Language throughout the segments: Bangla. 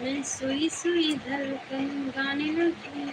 मैं सुई सुई धड़कन गाने लगी।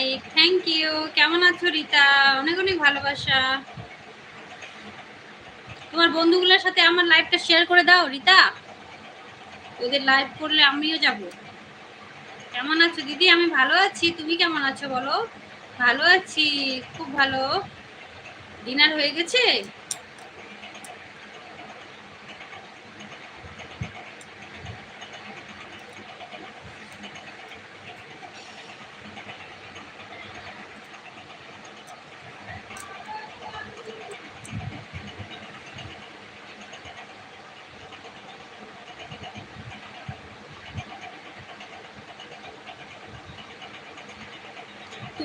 লাইক থ্যাংক ইউ কেমন আছো রিতা? অনেক অনেক ভালোবাসা। তোমার বন্ধুগুলোর সাথে আমার লাইভটা শেয়ার করে দাও, রিতা। ওদের লাইভ করলে আমিও যাব। কেমন আছো? দিদি, আমি ভালো আছি। তুমি কেমন আছো বলো? ভালো আছি, খুব ভালো। ডিনার হয়ে গেছে?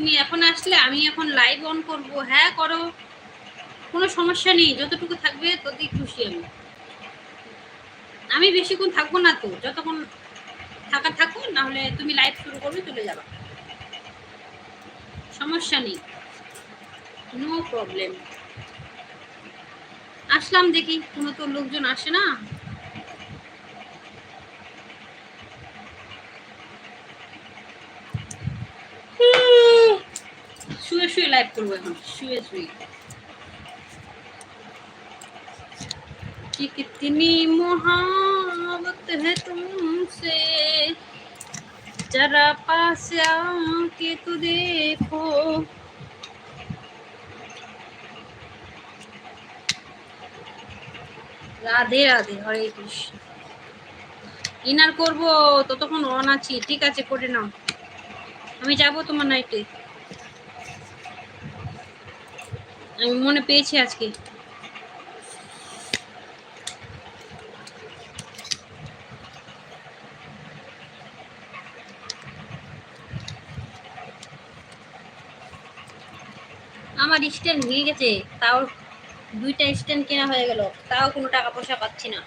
তুমি এখন আসলে আমি এখন লাইভ অন করব। হ্যাঁ করো। কোনো সমস্যা নেই, যতটুকু থাকবে ততই খুশি আমি। আমি বেশিক্ষণ থাকব না তো, যতক্ষণ থাকা থাকো না হলে তুমি লাইভ শুরু করবে, চলে যাবা। সমস্যা নেই। নো প্রবলেম আসলাম দেখি, কোনো তো লোকজন আসে না। শুয়ে শুয়ে লাইভ করবো এখন শুয়ে শুয়ে कि कितनी मोहब्बत है तुमसे जरा पास आके तो देखो রাধে রাধে হরে কৃষ্ণ ইনার করব ততক্ষণ অন আছি ঠিক আছে করে নাও আমি যাব তোমার নাইটে আমি মনে পেয়েছি আজকে। আমার স্ট্যান্ড ভেঙে গেছে, তাও দুইটা স্ট্যান্ড কেনা হয়ে গেল, তাও কোনো টাকা পয়সা পাচ্ছি না।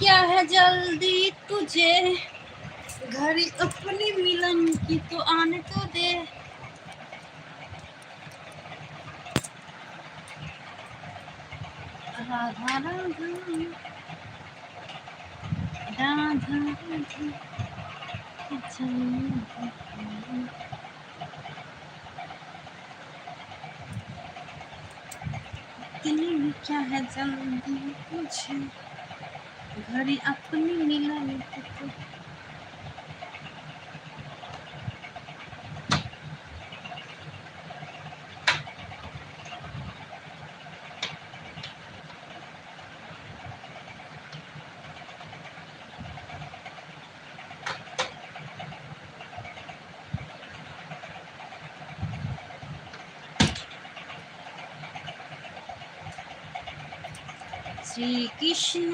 क्या है जल्दी तुझे? घड़ी अपनी मिलन की तो आने तो दे। राधा राधा। क्या है जल्दी मुझे घड़ी अपनी मिलाने শ্রীকৃষ্ণ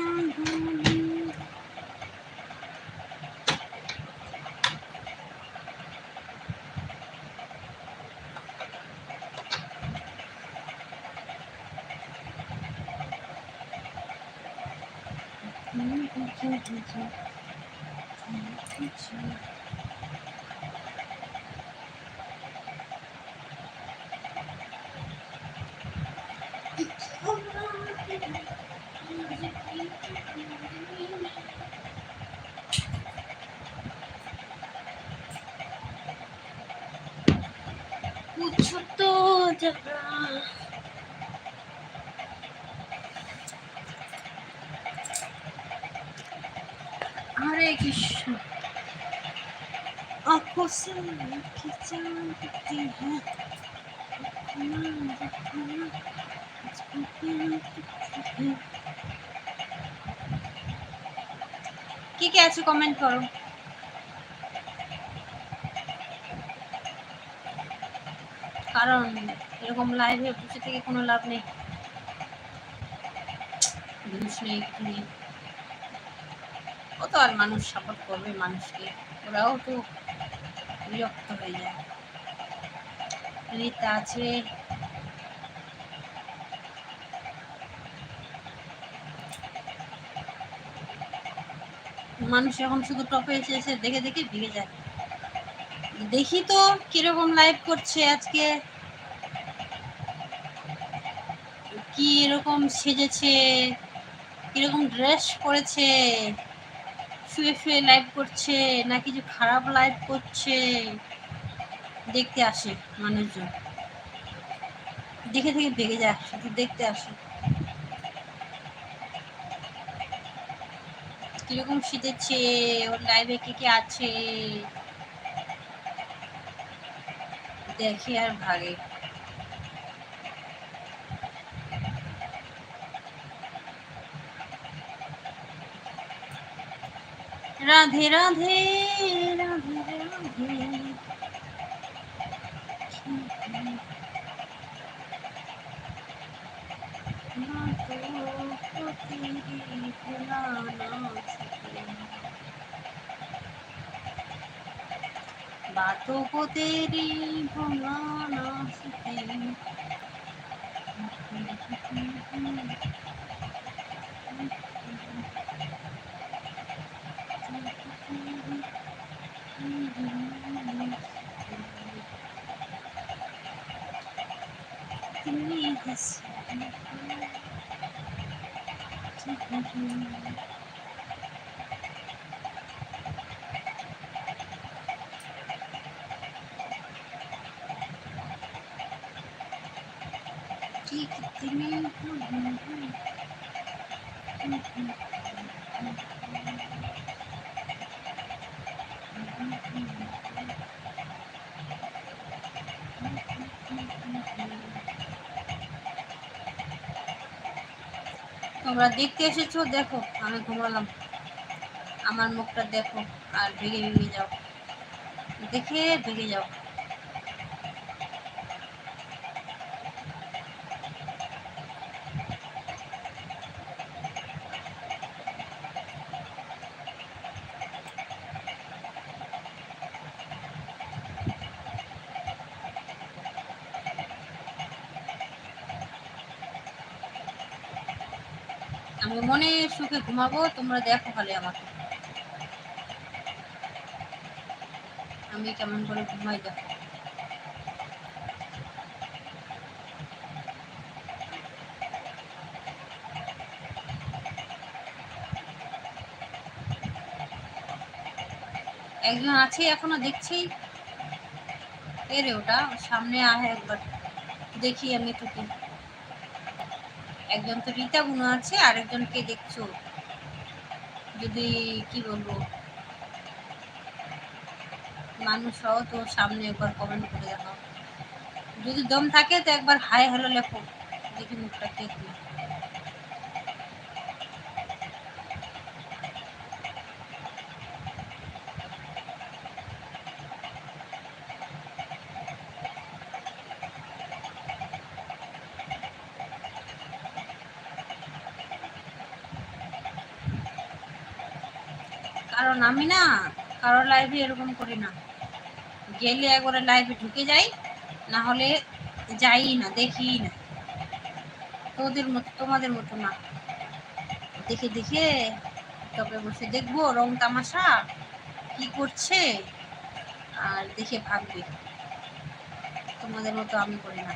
Thank you. ছোট্ট হরে কৃষ্ণ। অপসন কিচন কিচি হ্যাঁ। কে কে আছো কমেন্ট করো? কারণ এরকম লাইভে বসে থেকে কোনো লাভ নেই। কত আর মানুষ সাপোর্ট করবে মানুষকে? ওরাও তো বিরক্ত হয়ে যায়। রীতা আছে। মানুষ এখন শুধু টপে এসে এসে দেখে দেখে ভিগে যায়। দেখি তো কীরকম লাইভ করছে আজকে। কি এরকম সেজেছে, কীরকম ড্রেস পরেছে শুয়ে শুয়ে লাইভ করছে না কিছু খারাপ লাইভ করছে, দেখতে আসে মানুষজন। দেখে দেখে ভেগে যায়, শুধু দেখতে আসে। কীরকম শীতেছে ওর লাইভে কে কে আছে, দেখে আর ভাগে। রাধে রাধে রাধে রাধে না তো তেরি ভুলানা সকে बातों को तेरी भुला ना सके this. Thank you. তোমরা দেখতে এসেছ? দেখো, আমি ঘুমালাম। আমার মুখটা দেখো, আর ভেঙে ভেঙে যাও। দেখে ভেঙে যাও। আমি মনে সুখে ঘুমাবো, তোমরা দেখো খালি আমাকে। আমি কেমন করে ঘুমাই দেখো। একজন আছে এখনও দেখছি। এরে ওটা, সামনে আহে একবার। দেখি আমি তোকে একজন তো রীতা গুণ আছে, আরেকজনকে দেখছ? যদি, কি বলব? মানুষ হও তো সামনে একবার কমেন্ট করে দেখাও। যদি দম থাকে তো একবার হাই হ্যালো লেখো। দেখি মুখটা কে কারণ আমি না কারও লাইভে এরকম করি না। গেলে একবারে লাইভে ঢুকে যাই, না হলে যাই না দেখি না। তোদের মতো তোমাদের মতো না। দেখে দেখে তবে বসে দেখব রং তামাশা, কি করছে, আর দেখে ভাববে। তোমাদের মতো আমি করি না।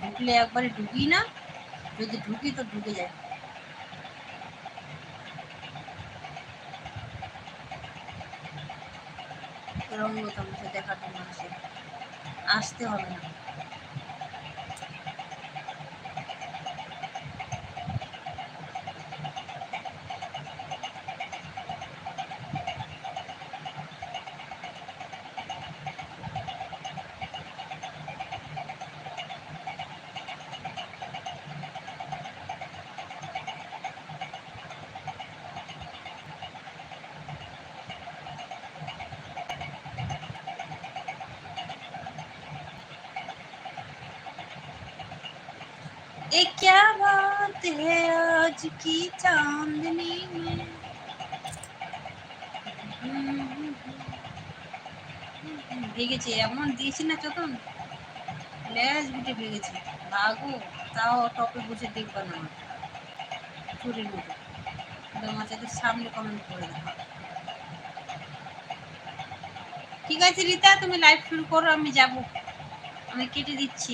ঢুকলে একবারে ঢুকি না, যদি ঢুকি তো ঢুকে যায় রঙ্গ তামাশা দেখার জন্য আসে। আসতে হবে না। ये क्या बात है आज की चांदनी में ভেগেছে এমন দিয়েছি না চতন লেজ গুটে ভেগেছে ভাগো তাও টপে বসে দেখবা না চুরির মতো মাছেদের সামনে কমেন্ট করে দেখা ঠিক আছে রীতা তুমি লাইভ শুরু করো আমি যাব আমি কেটে দিচ্ছি